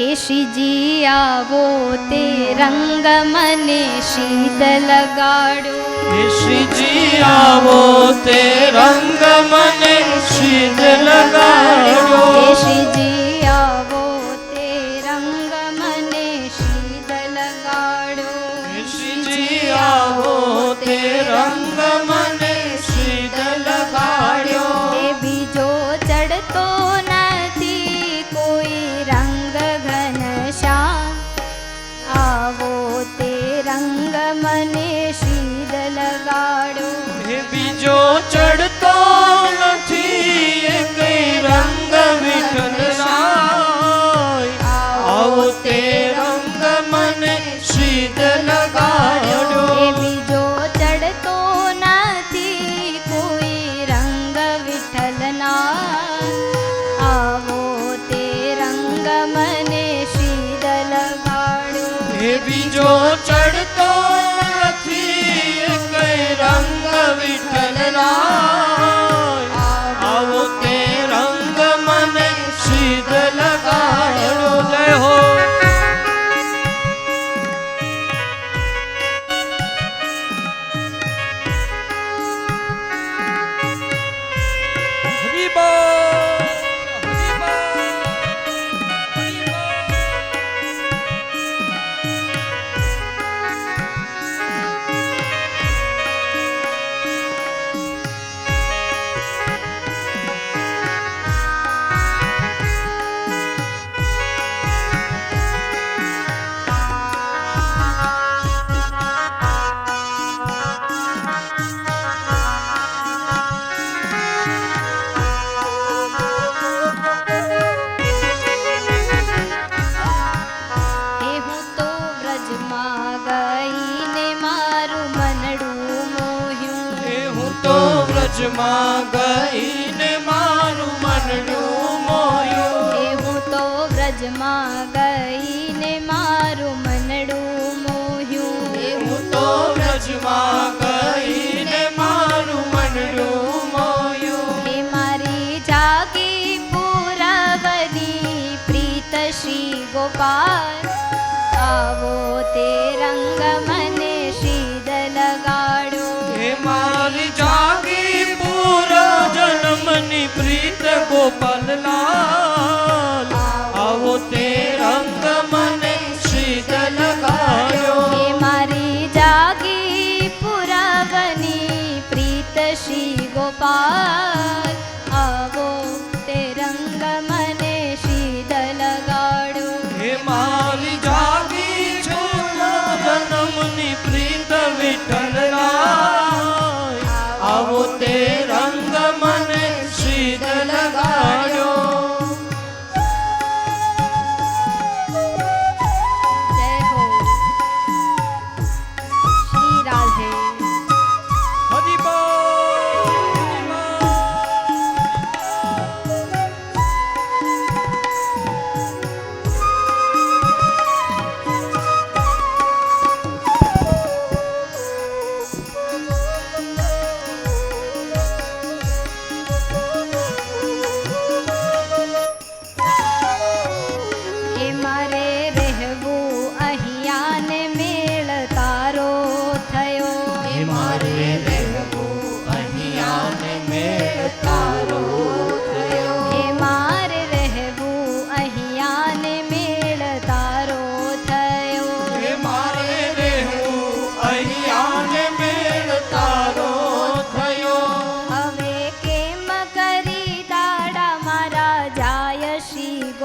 હે શ્રીજી આવો તે રંગ મને શીતલ ગાડો હે શ્રીજી આવો તે રંગ મને શીતલ ગાડો હે શ્રીજી બીજો ચડતો વ્રજમાં ગઈને મારું મનનું મોયું. હું તો વ્રજમાં ગઈને મારું મનડું મોયું. હું તો વ્રજમાં ગઈને મારું મનડું મોયું. હે મારી જાગી પૂરવની પ્રીત શ્રી ગોપાલ. Opa!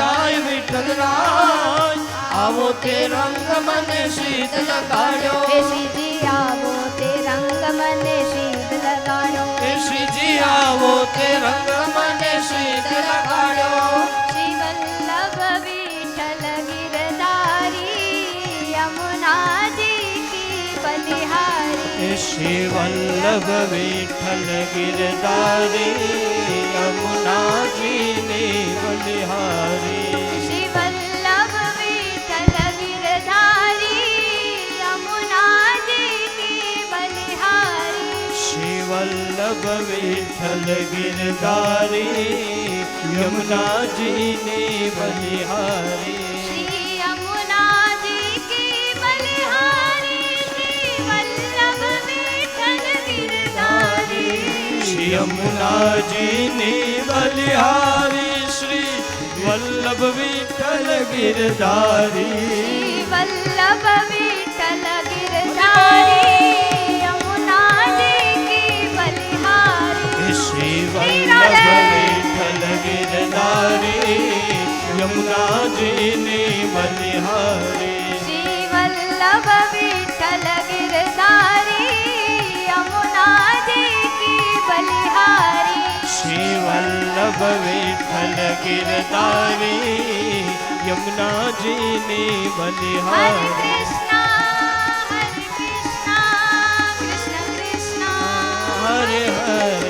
जाय विठल राज आवो ते रंग मन शीत लगायो जी आवो ते रंग मन शीत लगायो केशी जी आवो ते रंग मन शीत लगायो श्री वल्लभ विठल गिरधारी यमुना जी की बलिहारी। श्री વિઠ્ઠલ ગિરધારી યમુનાજીની બલિહારી. યમુનાજીની બલિહારી શ્રી વલ્લભ વિઠ્ઠલ ગિરધારી. વલ્લભ વિઠ્ઠલ ગિરધારી. બલિહારી શ્રી વલ્લભ વિઠ્ઠલ ગિરધારી યમુનાજીની બલિહારી શ્રી વલ્લભ વિઠ્ઠલ ગિરધારી યમુનાજી કી બલિહારી શ્રી વલ્લભ વિઠ્ઠલ ગિરધારી યમુનાજીની હરે બલિહારી કૃષ્ણ હરે કૃષ્ણ કૃષ્ણ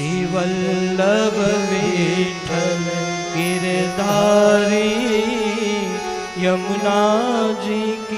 શ્રી વલ્લભ વિઠ્ઠલ ગિરધારી યમુનાજી